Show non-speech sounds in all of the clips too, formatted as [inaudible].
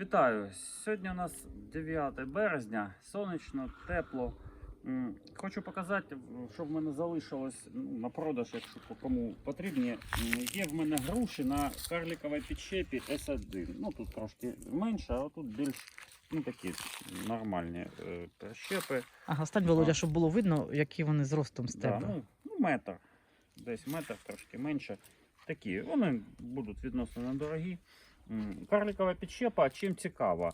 Вітаю! Сьогодні у нас 9 березня, сонячно, тепло. Хочу показати, що в мене залишилось ну, на продаж, якщо кому потрібні. Є в мене груші на карликовій підщепі S1. Ну тут трошки менше, а тут більш ну, такі нормальні е, прищепи. Ага, стань, Володя, щоб було видно, які вони зростом з Да, тебе. ну, ну, метр. Десь метр, трошки менше. Такі. Вони будуть відносно недорогі. М, Карликова підщепа, чим цікава.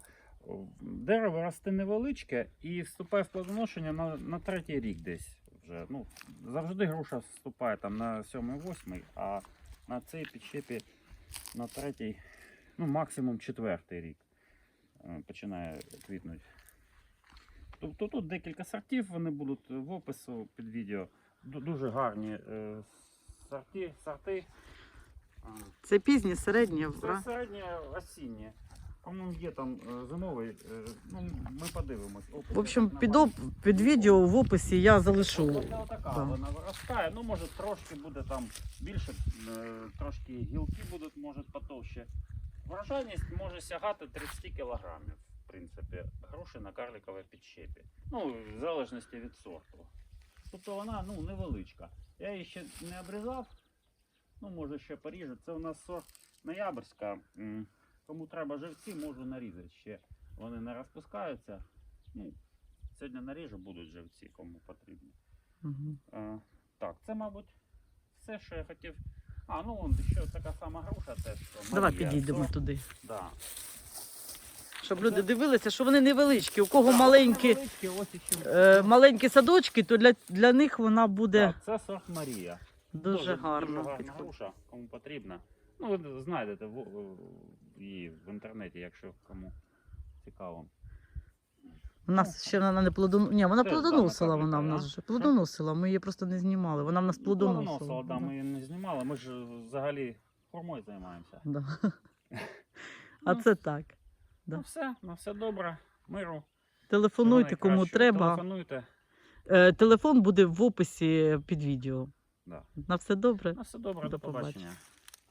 Дерево росте невеличке і вступає в плодоношення на, на третій рік десь. Вже. Ну, завжди груша вступає там на 7-8, а на цій підщепі на третій, ну максимум четвертий рік е, починає квітнути. Тобто тут декілька сортів, вони будуть в опису під відео. Дуже гарні е, сорти. сорти. Це пізнє, середнє, Це середнє осіннє. По-моєму, є там е, зимовий. е, Ну, ми подивимось. Опис В общем, під, оп... під відео в описі я залишу. Це отака Да. вона виростає. Ну, може, трошки буде там більше, е, трошки гілки будуть, може, потовще. Врожайність може сягати 30 кілограмів, в принципі, груші на карликовій підщепі. Ну, в залежності від сорту. Тобто вона ну, невеличка. Я її ще не обрізав. Ну, може ще поріжу. Це у нас сорт ноябрьська. Кому треба живці, можу нарізати ще. Вони не розпускаються. Ну, сьогодні наріжу будуть живці, кому потрібно. Мгм. Е, так, це, мабуть, все, що я хотів. А, ну вон ще така сама груша теж. Давай Марія підійдемо сорт. туди. Да. Щоб люди дивилися, що вони невеличкі. У кого Да, маленькі, іще. е, маленькі садочки, то для, для них вона буде Так, це сорт Марія. Дуже гарно. Дуже гарна груша, кому потрібна. Ну, ви знайдете в, її в інтернеті, якщо кому цікаво. У нас ще вона не плодоносила. Ні, вона Теж плодоносила гарна вона в нас вже. Плодоносила, ми її просто не знімали. Вона в нас Ну, плодоносила. плодоносила, да, Да. ми її не знімали, ми ж взагалі хурмою займаємося. Да. [laughs] А Ну, це так. да. Ну все, на все добре, миру. Телефонуйте, Всього кому найкращого. треба. Телефонуйте. Е, Телефон буде в описі під відео. Да. На все добре. На все добре, До побачення.